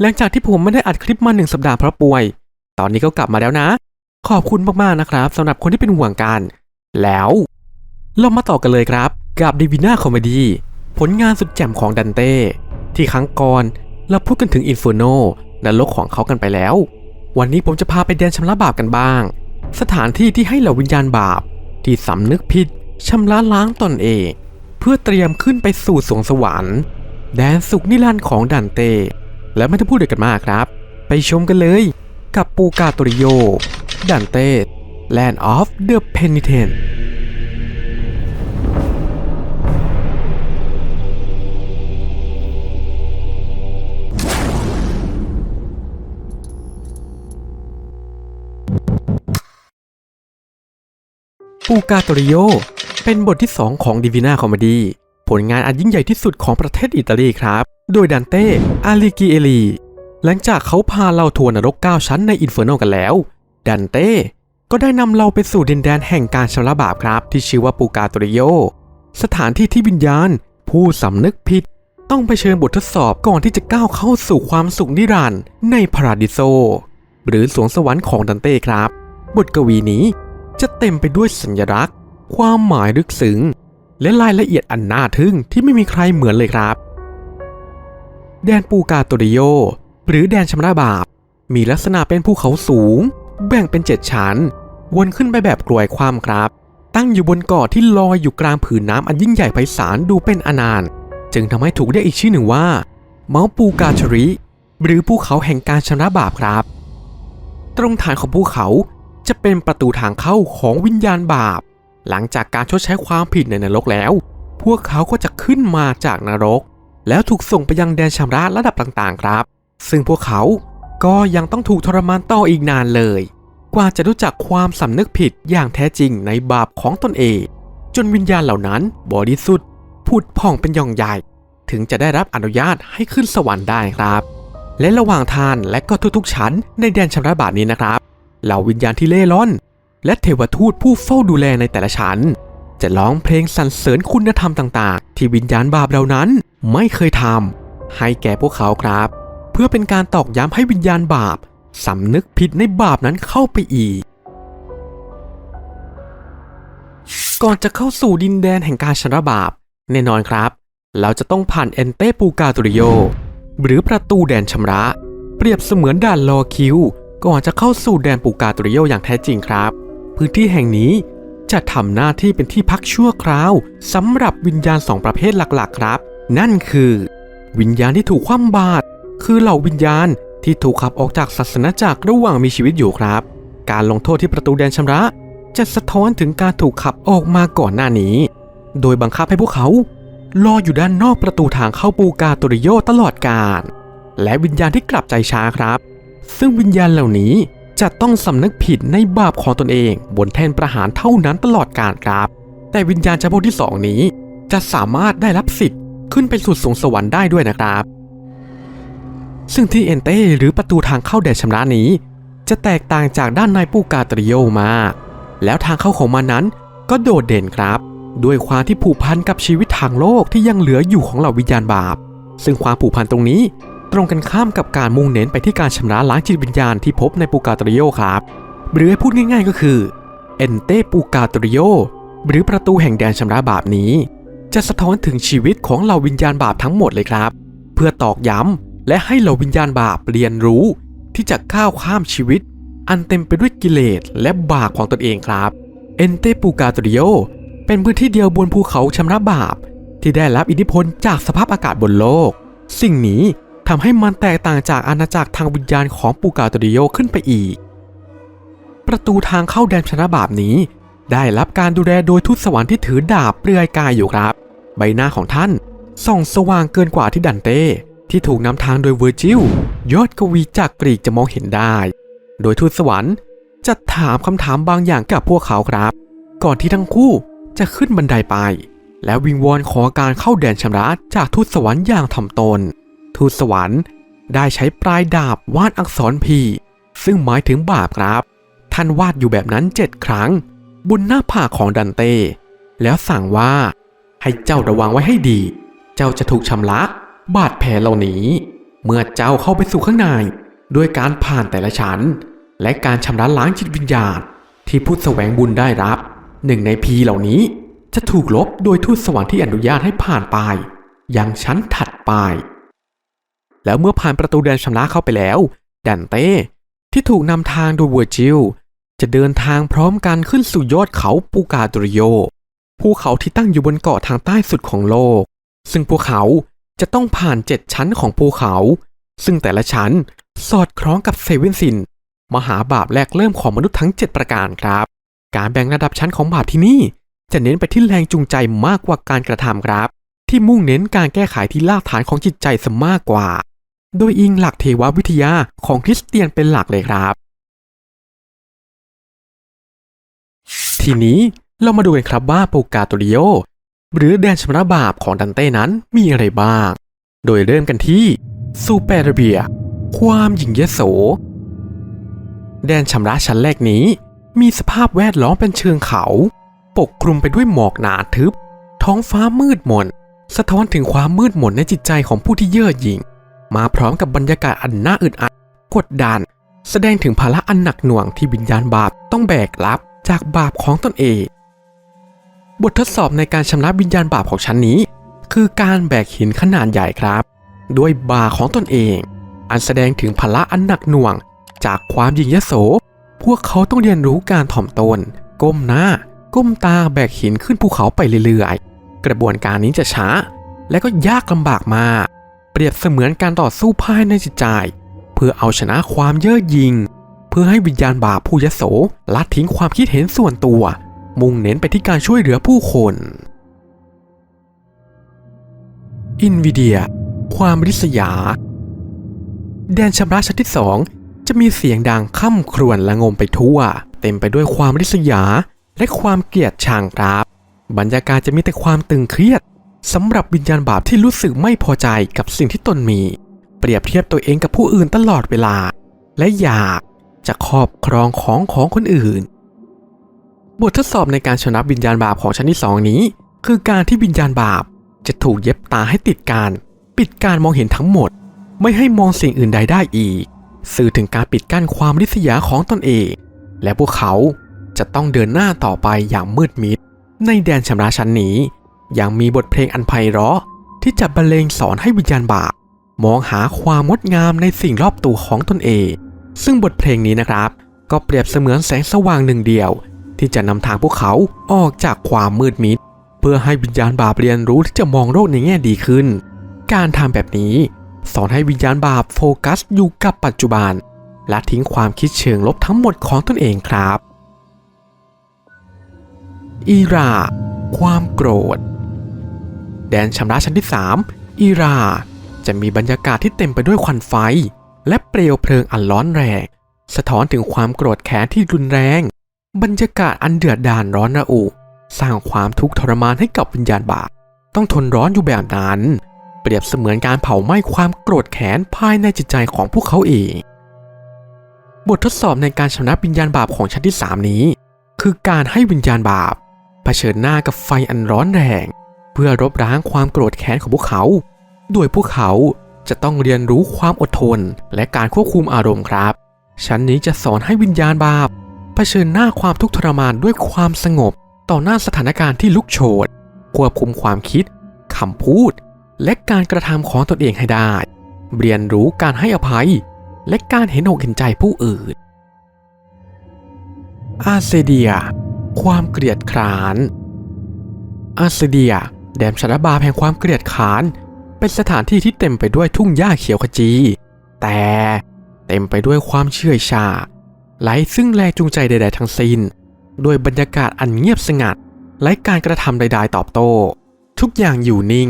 หลังจากที่ผมไม่ได้อัดคลิปมาหนึ่งสัปดาห์เพราะป่วย ตอนนี้ก็กลับมาแล้วนะ ขอบคุณมากๆนะครับสำหรับคนที่เป็นห่วงกัน แล้วเรามาต่อกันเลยครับกับดีวิน่าคอมเมดี้ผลงานสุดแจ่มของดันเต้ที่ครั้งก่อนเราพูดกันถึงอินฟ r โนนรกของเขากันไปแล้ว วันนี้ผมจะพาไปแดนชำระบาปกันบ้าง สถานที่ที่ให้เหล่าวิญญาณบาป ที่สำนึกผิดชำระล้างตนเอง เพื่อเตรียมขึ้นไปสู่สวงสวรรค์ แดนสุขนิรันดร์ของดันเต้ และไม่ต้องพูดเด็กกันมากครับ ไปชมกันเลยกับปูกาตริโย ดันเต้ Land of the Penitent ปูกาตริโย เป็นบทที่ 2 ของ Divina Comedy ผลงานอันยิ่งใหญ่ที่สุดของประเทศอิตาลีครับ โดยดันเต้อาลิกิเอลีหลังจากเขาพาเราทัวร์นรก 9 ชั้นในอินเฟอร์โนกันแล้ว ดันเต้ก็ได้นำเราไปสู่ดินแดนแห่งการชำระบาปครับ ที่ชื่อว่าปูกาตริโย สถานที่ที่วิญญาณ ผู้สำนึกผิด ต้องไปเชิญบททดสอบก่อนที่จะก้าวเข้าสู่ความสุขนิรันดร์ในพาราดิโซ หรือสวงสวรรค์ของดันเต้ครับ บทกวีนี้จะเต็มไปด้วยสัญลักษณ์ ความหมายลึกซึ้ง และรายละเอียดอันน่าทึ่งที่ไม่มีใครเหมือนเลยครับ แดนปูกาโตริโย หรือแดนชำระบาป มีลักษณะเป็นภูเขาสูง แบ่งเป็นเจ็ดชั้น วนขึ้นไปแบบกลวยความครับ ตั้งอยู่บนเกาะที่ลอยอยู่กลางผืนน้ำอันยิ่งใหญ่ไพศาลดูเป็นอนาน จึงทำให้ถูกเรียกอีกชื่อหนึ่งว่า เมาปูกาชริ หรือภูเขาแห่งการชำระบาปครับ ตรงฐานของภูเขาจะเป็นประตูทางเข้าของวิญญาณบาป หลังจากการชดใช้ความผิดในนรกแล้ว พวกเขาก็จะขึ้นมาจากนรก แล้วถูกส่งไปยังแดนชำระระดับต่างๆครับ ซึ่งพวกเขาก็ยังต้องถูกทรมานต่ออีกนานเลย กว่าจะรู้จักความสำนึกผิดอย่างแท้จริงในบาปของตนเอง จนวิญญาณเหล่านั้นบริสุทธิ์ผุดผ่องเป็นย่องใหญ่ ถึงจะได้รับอนุญาตให้ขึ้นสวรรค์ได้ครับ และระหว่างทานและก็ทุกๆชั้นในแดนชำระบาปนี้นะครับเหล่าวิญญาณที่เล่ร่อน และเทวทูตผู้เฝ้าดูแลในแต่ละชั้น จะร้องเพลงสรรเสริญคุณธรรมต่าง ๆ ที่วิญญาณบาปเหล่านั้นไม่เคยทำให้แก่พวกเขาครับ เพื่อเป็นการตอกย้ำให้วิญญาณบาปสำนึกผิดในบาปนั้นเข้าไปอีก ก่อนจะเข้าสู่ดินแดนแห่งการชำระบาป แน่นอนครับ เราจะต้องผ่านเอนเตปูกาตุริโย หรือประตูแดนชำระ เปรียบเสมือนด่านรอคิว ก่อนจะเข้าสู่แดนปูกาตุริโยอย่างแท้จริงครับ พื้นที่แห่งนี้ จะทำหน้าที่เป็นที่พักชั่วคราวสำหรับวิญญาณสองประเภทหลักๆครับ นั่นคือ วิญญาณที่ถูกคว่ำบาตรคือเหล่าวิญญาณที่ถูกขับออกจากศาสนาจักรระหว่างมีชีวิตอยู่ครับ การลงโทษที่ประตูแดนชำระ จะสะท้อนถึงการถูกขับออกมาก่อนหน้านี้ โดยบังคับให้พวกเขารออยู่ด้านนอกประตูทางเข้าปูกาโตริโยตลอดกาลและวิญญาณที่กลับใจช้าครับ ซึ่งวิญญาณเหล่านี้ จะต้องสำนึกผิดในบาปของตนเอง บนแท่นประหารเท่านั้นตลอดกาลครับ แต่วิญญาณเฉพาะที่สองนี้ จะสามารถได้รับสิทธิ์ขึ้นไปสู่สวงสวรรค์ได้ด้วยนะครับ ซึ่งที่เอนเต้หรือประตูทางเข้าแดนชำระนี้ จะแตกต่างจากด้านในปูกาตริโยมากแล้วทางเข้าของมันนั้นก็โดดเด่นครับ ด้วยความที่ผูกพันกับชีวิตทางโลกที่ยังเหลืออยู่ของเหล่าวิญญาณบาป ซึ่งความผูกพันตรงนี้ ตรงกันข้ามกับการมุ่งเน้นไปที่การชำระล้างจิตวิญญาณที่พบในปูกาตริโยครับ หรือให้พูดง่ายๆก็คือเอนเตปูกาตริโยหรือประตูแห่งแดนชำระบาปนี้ จะสะท้อนถึงชีวิตของเหล่าวิญญาณบาปทั้งหมดเลยครับ เพื่อตอกย้ำและให้เหล่าวิญญาณบาปเรียนรู้ ที่จะก้าวข้ามชีวิต อันเต็มไปด้วยกิเลสและบาปของตนเองครับเอนเตปูกาตริโยเป็นพื้นที่เดียวบนภูเขาชำระบาป ที่ได้รับอิทธิพลจากสภาพอากาศบนโลก สิ่งนี้ ทำให้มันแตกต่างจากอาณาจักรทางวิญญาณของปูกาตริโยขึ้นไปอีก ประตูทางเข้าแดนชำระบาปนี้ ได้รับการดูแลโดยทูตสวรรค์ที่ถือดาบเปลือยกายอยู่ครับ ใบหน้าของท่านส่องสว่างเกินกว่าที่ดันเต้ที่ถูกนำทางโดยเวอร์จิลยอดกวีจากกรีกจะมองเห็นได้ โดยทูตสวรรค์จะถามคำถามบางอย่างกับพวกเขาครับ ก่อนที่ทั้งคู่จะขึ้นบันไดไป แล้ววิงวอนขอการเข้าแดนชำระจากทูตสวรรค์อย่างถ่อมตน ทูตสวรรค์ได้ใช้ปลายดาบวาดอักษรพีซึ่งหมายถึงบาปครับ ท่านวาดอยู่แบบนั้นเจ็ดครั้งบนหน้าผากของดันเต้ แล้วสั่งว่าให้เจ้าระวังไว้ให้ดี เจ้าจะถูกชำระ บาดแผลเหล่านี้ เมื่อเจ้าเข้าไปสู่ข้างใน ด้วยการผ่านแต่ละชั้น และการชำระล้างจิตวิญญาณ ที่ผู้แสวงบุญได้รับ หนึ่งในพีเหล่านี้จะถูกลบโดยทูตสวรรค์ที่อนุญาตให้ผ่านไป ยังชั้นถัดไป แล้วเมื่อผ่านประตูแดนชำระเข้าไปแล้ว ดันเต้ที่ถูกนำทางโดยเวอร์จิล จะเดินทางพร้อมกันขึ้นสู่ยอดเขาปูกาตริโย ภูเขาที่ตั้งอยู่บนเกาะทางใต้สุดของโลก ซึ่งพวกเขาจะต้องผ่านเจ็ดชั้นของภูเขา ซึ่งแต่ละชั้นสอดคล้องกับเซเว่นซิน มหาบาปแรกเริ่มของมนุษย์ทั้ง 7 ประการครับ การแบ่งระดับชั้นของบาปที่นี่ จะเน้นไปที่แรงจูงใจมากกว่าการกระทำครับ ที่มุ่งเน้นการแก้ไขที่รากฐานของจิตใจซะมากกว่า โดยอิงหลักเทววิทยาของคริสเตียนเป็นหลักเลยครับ ทีนี้เรามาดูกันครับว่าโปกาโตริโอหรือแดนชำระบาปของดันเต้นั้นมีอะไรบ้าง โดยเริ่มกันที่ซูเปอร์เบีย ความหยิ่งยโส แดนชำระชั้นแรกนี้ มีสภาพแวดล้อมเป็นเชิงเขา ปกคลุมไปด้วยหมอกหนาทึบ ท้องฟ้ามืดมน สะท้อนถึงความมืดมนในจิตใจของผู้ที่เย่อหยิ่ง มาพร้อมกับบรรยากาศอันน่าอึดอัดกดดันแสดงถึงภาระอันหนักหน่วงที่วิญญาณบาปต้องแบกรับจากบาปของตนเอง บททดสอบในการชำระวิญญาณบาปของชั้นนี้ คือการแบกหินขนาดใหญ่ครับ ด้วยบาของตนเอง อันแสดงถึงภาระอันหนักหน่วง จากความยิ่งยโส พวกเขาต้องเรียนรู้การถ่อมตน ก้มหน้า ก้มตาแบกหินขึ้นภูเขาไปเรื่อยๆ กระบวนการนี้จะช้า และก็ยากลำบากมาก รียบเสมือนการต่อสู้ภายในจิตใจ เพื่อเอาชนะความเย่อหยิ่งเพื่อให้วิญญาณบาปผู้ยโสละทิ้งความคิดเห็นส่วนตัว มุ่งเน้นไปที่การช่วยเหลือผู้คนอินวิเดีย ความริษยา แดนชำระชั้นที่สองจะมีเสียงดังค่ำครวญและงมไปทั่ว เต็มไปด้วยความริษยาและความเกลียดชังครับ บรรยากาศจะมีแต่ความตึงเครียด สำหรับวิญญาณบาปที่รู้สึกไม่พอใจกับสิ่งที่ตนมี เปรียบเทียบตัวเองกับผู้อื่นตลอดเวลา และอยากจะครอบครองของของคนอื่น บททดสอบในการชนะวิญญาณบาปของชั้นที่สองนี้ คือการที่วิญญาณบาปจะถูกเย็บตาให้ติดการ ปิดการมองเห็นทั้งหมด ไม่ให้มองสิ่งอื่นใดได้อีก สื่อถึงการปิดกั้นความริษยาของตนเอง และพวกเขาจะต้องเดินหน้าต่อไปอย่างมืดมิด ในแดนชำระชั้นนี้ ยังมีบทเพลงอันไพเราะที่จะบรรเลงสอนให้วิญญาณบาปมองหาความงดงามในสิ่งรอบตัวของตนเอง ซึ่งบทเพลงนี้นะครับ ก็เปรียบเสมือนแสงสว่างหนึ่งเดียว ที่จะนำทางพวกเขาออกจากความมืดมิด เพื่อให้วิญญาณบาปเรียนรู้ที่จะมองโลกในแง่ดีขึ้น การทำแบบนี้ สอนให้วิญญาณบาปโฟกัสอยู่กับปัจจุบัน และทิ้งความคิดเชิงลบทั้งหมดของตนเองครับ อีรา ความโกรธ แดนชำระชั้นที่ 3อีรา จะมีบรรยากาศที่เต็มไปด้วยควันไฟ และเปลวเพลิงอันร้อนแรง สะท้อนถึงความโกรธแค้นที่รุนแรง บรรยากาศอันเดือดดาลร้อนระอุ สร้างความทุกข์ทรมานให้กับวิญญาณบาปต้องทนร้อนอยู่แบบนั้น เปรียบเสมือนการเผาไหม้ความโกรธแค้นภายในจิตใจของพวกเขาเอง บททดสอบในการชำระวิญญาณบาปของชั้นที่ 3 นี้ คือการให้วิญญาณบาปเผชิญหน้ากับไฟอันร้อนแรง พื่อรบร้างความโกรธแค้นของพวกเขาโดยพวกเขาจะต้องเรียนรู้ความอดทนและการควบคุมอารมณ์ครับ ชั้นนี้จะสอนให้วิญญาณบาปเผชิญหน้าความทุกข์ทรมานด้วยความสงบ ต่อหน้าสถานการณ์ที่ลุกโชนควบคุมความคิดคำพูด และการกระทำของตนเองให้ได้ เรียนรู้การให้อภัย และการเห็นอกเห็นใจผู้อื่น อาเซเดีย ความเกลียดคร้านอาเซเดีย แดมชนบาแห่งความเกลียดคร้าน เป็นสถานที่ที่เต็มไปด้วยทุ่งหญ้าเขียวขจี แต่เต็มไปด้วยความเชื่อชาไร้ซึ่งแรงจูงใจใด ๆ ทั้งสิ้น ด้วยบรรยากาศอันเงียบสงัดไร้การกระทำใด ๆ ตอบโต้ ทุกอย่างอยู่นิ่ง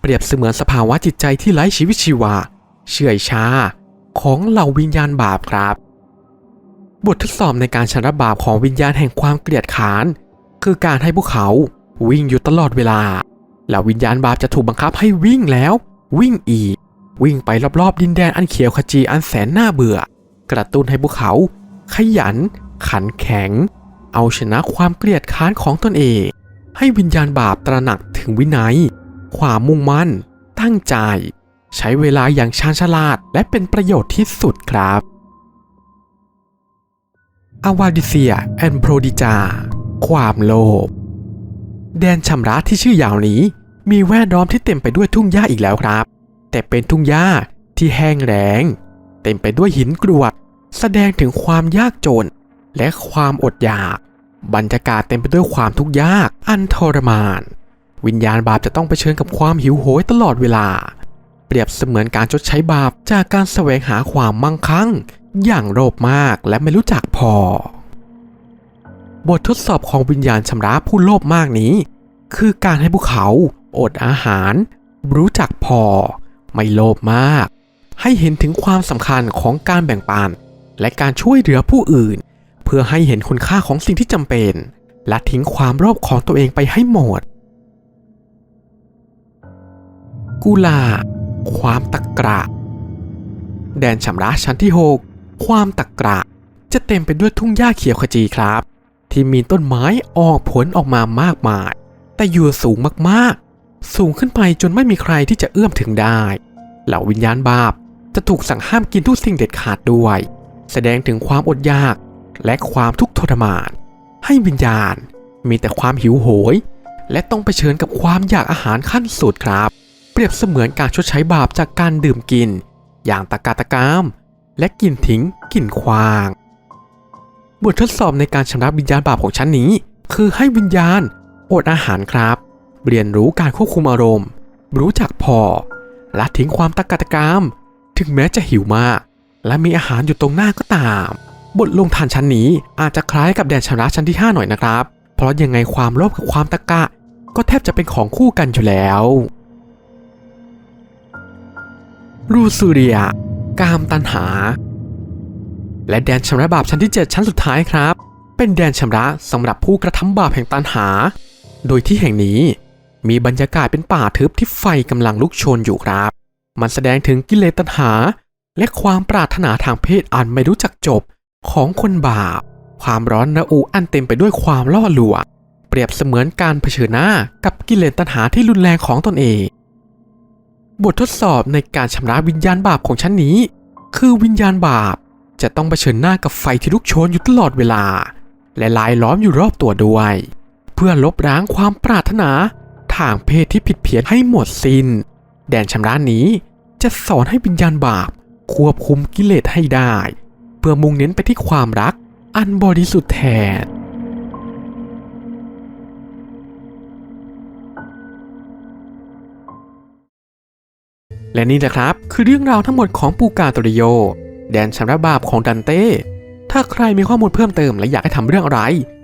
เปรียบเสมือนสภาวะจิตใจที่ไร้ชีวิตชีวา เชื่อยชาของเหล่าวิญญาณบาปครับ บททดสอบในการชนะบาปของวิญญาณแห่งความเกลียดค้าน คือการให้พวกเขาวิ่งอยู่ตลอดเวลา แล้ววิญญาณบาปจะถูกบังคับให้วิ่งแล้ว วิ่งอีก วิ่งไปรอบๆ ดินแดนอันเขียวขจีอันแสนน่าเบื่อ กระตุ้นให้พวกเขา ขยัน ขันแข็ง เอาชนะความเกลียดค้านของตนเอง ให้วิญญาณบาปตระหนักถึงวินัย ความมุ่งมั่น ตั้งใจ ใช้เวลาอย่างชาญฉลาดและเป็นประโยชน์ที่สุดครับอวาดิเซียแอนโพรดิจา ความโลภ แดนชำระที่ชื่อยาวนี้ มีแวดล้อมที่เต็มไปด้วยทุ่งหญ้าอีกแล้วครับ แต่เป็นทุ่งหญ้าที่แห้งแล้ง เต็มไปด้วยหินกรวด แสดงถึงความยากจน และความอดอยาก บรรยากาศเต็มไปด้วยความทุกข์ยาก อันทรมาน วิญญาณบาปจะต้องเผชิญกับความหิวโหยตลอดเวลา เปรียบเสมือนการชดใช้บาปจากการแสวงหาความมั่งคั่ง อย่างโลภมากและไม่รู้จักพอ บททดสอบของวิญญาณชำระผู้โลภมากนี้ คือการให้พวกเขาอดอาหาร รู้จักพอ ไม่โลภมาก ให้เห็นถึงความสำคัญของการแบ่งปัน และการช่วยเหลือผู้อื่น เพื่อให้เห็นคุณค่าของสิ่งที่จำเป็น และทิ้งความโลภของตัวเองไปให้หมด กุลา ความตะกระ แดนชำระชั้นที่ 6 ความตะกระจะเต็มไปด้วยทุ่งหญ้าเขียวขจีครับ ที่มีต้นไม้ออกผลออกมามากมาย แต่อยู่สูงมากๆ สูงขึ้นไปจนไม่มีใครที่จะเอื้อมถึงได้ เหล่าวิญญาณบาปจะถูกสั่งห้ามกินทุกสิ่งเด็ดขาดด้วย แสดงถึงความอดอยากและความทุกข์ทรมาน ให้วิญญาณมีแต่ความหิวโหย และต้องเผชิญกับความอยากอาหารขั้นสุดครับ เปรียบเสมือนการชดใช้บาปจากการดื่มกิน อย่างตะกาตะกาม และกินทิ้งกินควาง บททดสอบในการชำระวิญญาณบาปของชั้นนี้ คือให้วิญญาณอดอาหารครับ เรียนรู้การควบคุมอารมณ์ รู้จักพอและทิ้งความตะกาตะกาม ถึงแม้จะหิวมาก และมีอาหารอยู่ตรงหน้าก็ตาม บทลงทานชั้นนี้อาจจะคล้ายกับแดนชำระชั้นที่ 5 หน่อยนะครับ เพราะยังไงความโลภกับความตะกะ ก็แทบจะเป็นของคู่กันอยู่แล้ว รูซูเรีย กามตันหา และแดนชำระบาปชั้นที่ 7 ชั้นสุดท้ายครับ เป็นแดนชำระสำหรับผู้กระทำบาปแห่งตันหา โดยที่แห่งนี้ มีบรรยากาศเป็นป่าทึบที่ไฟกำลังลุกโชนอยู่ครับ มันแสดงถึงกิเลสตัณหา และความปรารถนาทางเพศอันไม่รู้จักจบของคนบาป ความร้อนระอุอันเต็มไปด้วยความล่อลวงเปรียบเสมือนการเผชิญหน้ากับกิเลสตัณหาที่รุนแรงของตนเอง บททดสอบในการชำระวิญญาณบาปของชั้นนี้ คือวิญญาณบาป จะต้องเผชิญหน้ากับไฟที่ลุกโชนอยู่ตลอดเวลา และลายล้อมอยู่รอบตัวด้วย เพื่อลบล้างความปรารถนา ทางเพศที่ผิดเพี้ยนให้หมดสิน้น แดนชำระนี้จะสอนให้วิญญาณบาป ควบคุมกิเลสให้ได้ เพื่อมุ่งเน้นไปที่ความรัก อันบริสุทธิ์แทนและนี่แหละครับ คือเรื่องราวทั้งหมดของปูกาโตริโย แดนชำระบาปของดันเต้ ถ้าใครมีข้อมูลเพิ่มเติมและอยากให้ทำเรื่องอะไร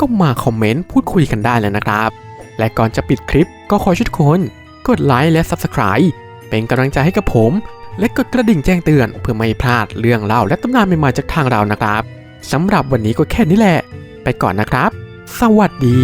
ก็มาคอมเมนต์พูดคุยกันได้เลยนะครับ และก่อนจะปิดคลิปก็ขอชุดคนกดไลค์และ Subscribe เป็นกำลังใจให้กับผม และกดกระดิ่งแจ้งเตือนเพื่อไม่พลาดเรื่องเล่าและตำนานใหม่ๆจากทางเรานะครับสำหรับวันนี้ก็แค่นี้แหละ ไปก่อนนะครับ สวัสดี